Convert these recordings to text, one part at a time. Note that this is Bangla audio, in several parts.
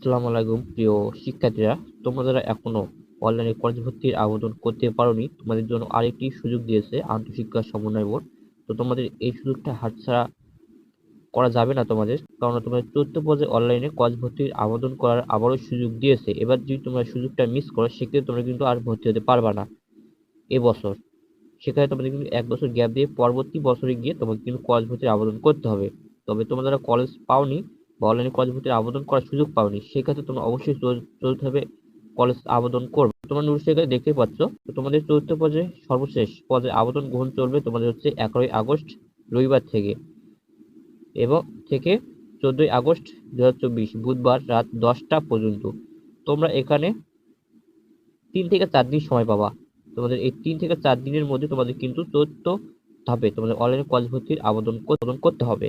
আসসালামু আলাইকুম প্রিয় শিক্ষার্থীরা, তোমরা যারা এখনও অনলাইনে কলেজ ভর্তির আবেদন করতে পারোনি, তোমাদের জন্য আরেকটি সুযোগ দিয়েছে আন্তঃশিক্ষা সমন্বয় বোর্ড। তো তোমাদের এই সুযোগটা হাতছাড়া করা যাবে না তোমাদের কারণ তোমাদের চতুর্থ পর্যায়ে অনলাইনে কলেজ ভর্তির আবেদন করার আবারও সুযোগ দিয়েছে। এবার যদি তোমরা সুযোগটা মিস করো, সেক্ষেত্রে তোমরা কিন্তু আর ভর্তি হতে পারবা না এবছর সেখানে তোমাদের কিন্তু এক বছর গ্যাপ দিয়ে পরবর্তী বছরে গিয়ে তোমাকে কিন্তু কলেজ ভর্তির আবেদন করতে হবে। তবে তোমরা যারা কলেজ পাওনি বা অনলাইনে কলেজ ভর্তির আবেদন করার সুযোগ পাওনি। সেক্ষেত্রে তোমরা অবশ্যই চলতে কলেজ আবেদন করবে। তোমরা নোটিশ এখানে দেখতে পাচ্ছ, তো তোমাদের চতুর্থ পর্যায়ে সর্বশেষ পর্যায়ে আবেদন গ্রহণ চলবে তোমাদের হচ্ছে এগারোই আগস্ট, রবিবার থেকে এবং থেকে চোদ্দোই আগস্ট দুহাজার চব্বিশ, বুধবার রাত দশটা পর্যন্ত। তোমরা এখানে তিন থেকে চার দিন সময় পাবা। তোমাদের এই তিন থেকে চার দিনের মধ্যে তোমাদের কিন্তু চতুর্থ ধাপে তোমাদের অনলাইনে কলেজ ভর্তির আবেদন করতে হবে।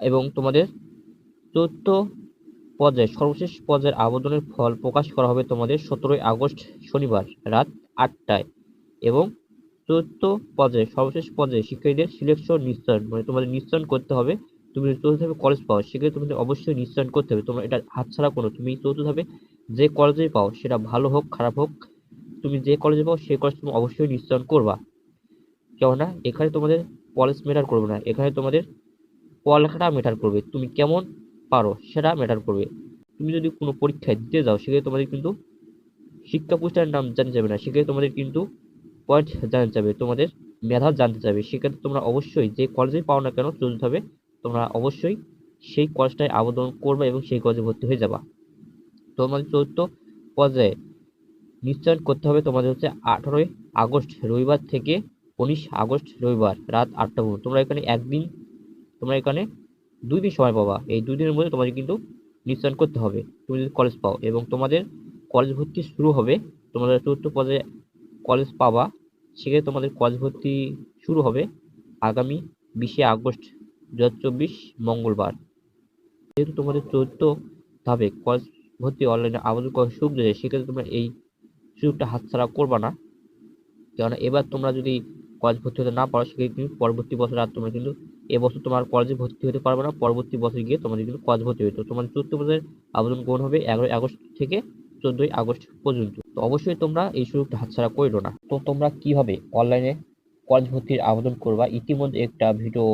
এবং তোমাদের চতুর্থ পর্যায়ে, সর্বশেষ পর্যায়ের আবেদনের ফল প্রকাশ করা হবে তোমাদের সতেরোই আগস্ট শনিবার রাত আটটায় এবং চতুর্থ পর্যায়ে, সর্বশেষ পর্যায়ে শিক্ষার্থীদের সিলেকশন নিশ্চয়ন মানে তোমাদের নিশ্চয়ন করতে হবে। তুমি চতুর্থভাবে কলেজ পাও, সেক্ষেত্রে তোমাদের অবশ্যই নিশ্চয়ন করতে হবে। তোমরা এটা হাতছাড়া করো, তুমি চতুর্থভাবে যে কলেজেই পাও, সেটা ভালো হোক, খারাপ হোক, তুমি যে কলেজে পাও, সেই কলেজ তুমি অবশ্যই নিশ্চয়ন করবা। কেননা, এখানে তোমাদের কলেজ ম্যাটার করবে না। এখানে তোমাদের পড়ালেখাটা ম্যাটার করবে। তুমি কেমন পারো সেটা ম্যাটার করবে। তুমি যদি কোনো পরীক্ষায় দিতে যাও, সেক্ষেত্রে তোমাদের কিন্তু শিক্ষা প্রতিষ্ঠানের নাম জানতে যাবে না। সেক্ষেত্রে তোমাদের কিন্তু পয়েন্ট জানতে যাবে তোমাদের মেধা জানতে চাবে সেক্ষেত্রে তোমরা অবশ্যই যে কলেজে পাও না কেন চলতে হবে, তোমরা অবশ্যই সেই কলেজটায় আবেদন করবে এবং সেই কলেজে ভর্তি হয়ে যাবা। তোমাদের চতুর্থ পর্যায়ে নিশ্চয়ন করতে হবে তোমাদের হচ্ছে আঠারোই আগস্ট, রবিবার থেকে উনিশ আগস্ট, রবিবার রাত আটটা পর্যন্ত। তোমরা এখানে একদিন তোমরা এখানে দুই দিন সময় পাবা। এই দুই দিনের মধ্যে তোমাদের কিন্তু নিশ্চয়ন করতে হবে। তুমি যদি কলেজ পাও এবং তোমাদের কলেজ ভর্তি শুরু হবে, তোমাদের চতুর্থ পর্যায়ে কলেজ পাবা সেক্ষেত্রে তোমাদের কলেজ ভর্তি শুরু হবে আগামী বিশে আগস্ট দু হাজার চব্বিশ মঙ্গলবার। যেহেতু তোমাদের চতুর্থ ধাপে কলেজ ভর্তি অনলাইনে আবেদন করার সুযোগ দেয় সেক্ষেত্রে তোমরা এই সুযোগটা হাতছাড়া করবা না। কেননা এবার তোমরা যদি কলেজ ভর্তি হতে না পারো, সেক্ষেত্রে পরবর্তী বছর আর তোমরা কিন্তু এবছর তোমার কলেজে ভর্তি হতে পারবে না, পরবর্তী বছর গিয়ে তোমাদের কিন্তু কলেজ ভর্তি হবে। তো তোমাদের চতুর্থ বছরের আবেদন গ্রহণ হবে এগারোই আগস্ট থেকে চোদ্দোই আগস্ট পর্যন্ত। তো অবশ্যই তোমরা এই সুযোগটা হাতছাড়া করো না। তো তোমরা কীভাবে অনলাইনে কলেজ ভর্তির আবেদন করবা? ইতিমধ্যে একটা ভিডিও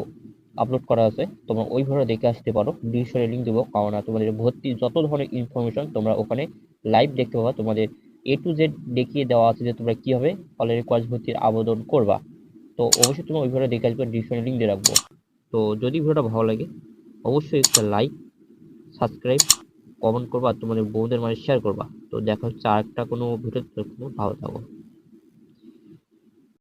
আপলোড করা আছে। তোমরা ওই দেখে আসতে পারো। ডিসক্রিপশনে লিঙ্ক দেবো। কারণ তোমাদের ভর্তি যত ধরনের ইনফরমেশন তোমরা ওখানে লাইভ দেখতে পাবা, তোমাদের এ টু জেড দেখিয়ে দেওয়া আছে যে তোমরা কীভাবে অনলাইনে কলেজ ভর্তির আবেদন করবা। তো অবশ্যই তোমরা ওই দেখে আসবে। ডিসক্রিপশনে লিঙ্ক দিয়ে রাখব। তো যদি ভিডিওটা ভালো লাগে, অবশ্যই একটা লাইক সাবস্ক্রাইব কমেন্ট করবা তোমাদের বন্ধুদের মাঝে শেয়ার করবা। তো দেখা হচ্ছে আর একটা কোনো ভিডিও ভালো থাকো।